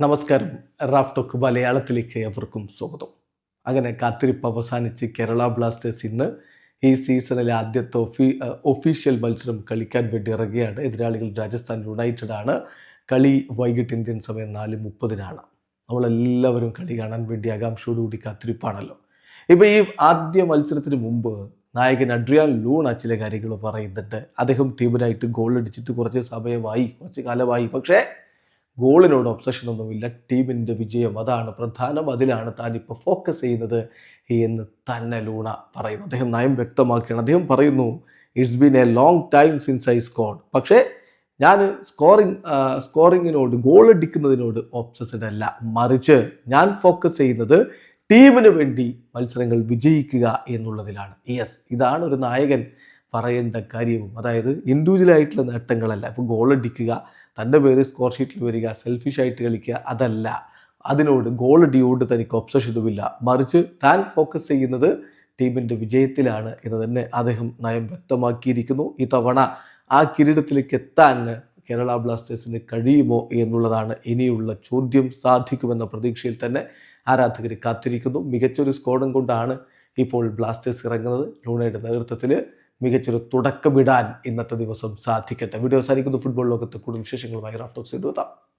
നമസ്കാരം. Raf talk മലയാളത്തിലേക്ക് എവർക്കും സ്വാഗതം. അങ്ങനെ കാത്തിരിപ്പ് അവസാനിച്ച് കേരള ബ്ലാസ്റ്റേഴ്സ് ഇന്ന് ഈ സീസണിലെ ആദ്യത്തെ ഒഫീ ഒഫീഷ്യൽ മത്സരം കളിക്കാൻ വേണ്ടി ഇറങ്ങുകയാണ്. എതിരാളികൾ രാജസ്ഥാൻ യുണൈറ്റഡ് ആണ്. കളി വൈകിട്ട് ഇന്ത്യൻ സമയം നാല് മുപ്പതിനാണ്. നമ്മളെല്ലാവരും കളി കാണാൻ വേണ്ടി ആകാംക്ഷയോടുകൂടി കാത്തിരിപ്പാണല്ലോ. ഇപ്പോൾ ഈ ആദ്യ മത്സരത്തിന് മുമ്പ് നായകൻ അഡ്രിയാൻ ലൂണ ചില കാര്യങ്ങൾ പറയുന്നുണ്ട്. അദ്ദേഹം ടീമിനായിട്ട് ഗോൾ അടിച്ചിട്ട് കുറച്ച് സമയമായി കുറച്ച് കാലമായി. പക്ഷേ ഗോളിനോട് ഒബ്സഷൻ ഒന്നുമില്ല ടീമിന്റെ വിജയം അതാണ് പ്രധാനം. അതിലാണ് താൻ ഇപ്പോൾ ഫോക്കസ് ചെയ്യുന്നത് എന്ന് തന്നെ ലൂണ പറയുന്നു. അദ്ദേഹം നയം വ്യക്തമാക്കുകയാണ്. അദ്ദേഹം പറയുന്നു it's been a long time since I scored പക്ഷേ ഞാൻ സ്കോറിങ് സ്കോറിങ്ങിനോട് ഗോൾ അടിക്കുന്നതിനോട് ഒബ്സസ്ഡ് അല്ല. മറിച്ച് ഞാൻ ഫോക്കസ് ചെയ്യുന്നത് ടീമിന് വേണ്ടി മത്സരങ്ങൾ വിജയിക്കുക എന്നുള്ളതിലാണ്. യെസ് ഇതാണ് ഒരു നായകൻ പറയേണ്ട കാര്യവും. അതായത് ഇൻഡിവിജ്വലായിട്ടുള്ള നേട്ടങ്ങളല്ല. ഇപ്പോൾ ഗോൾ അടിക്കുക തന്റെ പേര് സ്കോർ ഷീറ്റിൽ വരിക സെൽഫിഷ് ആയിട്ട് കളിക്കുക അതല്ല. അതിനോട് ഗോൾ ഡിയോട് തനിക്ക് ഒബ്സഷനുമില്ല മറിച്ച് താൻ ഫോക്കസ് ചെയ്യുന്നത് ടീമിന്റെ വിജയത്തിലാണ് എന്ന് തന്നെ അദ്ദേഹം നയം വ്യക്തമാക്കിയിരിക്കുന്നു. ഈ തവണ ആ കിരീടത്തിലേക്ക് എത്താൻ കേരള ബ്ലാസ്റ്റേഴ്സിന് കഴിയുമോ എന്നുള്ളതാണ് ഇനിയുള്ള ചോദ്യം സാധിക്കുമെന്ന പ്രതീക്ഷയിൽ തന്നെ ആരാധകർ കാത്തിരിക്കുന്നു. മികച്ചൊരു സ്കോഡും കൊണ്ടാണ് ഇപ്പോൾ ബ്ലാസ്റ്റേഴ്സ് ഇറങ്ങുന്നത്. ലൂണയുടെ നേതൃത്വത്തിൽ മികച്ചൊരു തുടക്കമിടാൻ ഇന്നത്തെ ദിവസം സാധിക്കട്ടെ. വീഡിയോ അവസാനിക്കുന്നു. ഫുട്ബോൾ ലോകത്ത് കൂടുതൽ വിശേഷങ്ങളുമായി റാഫ്റ്റോക്സ് എത്താം.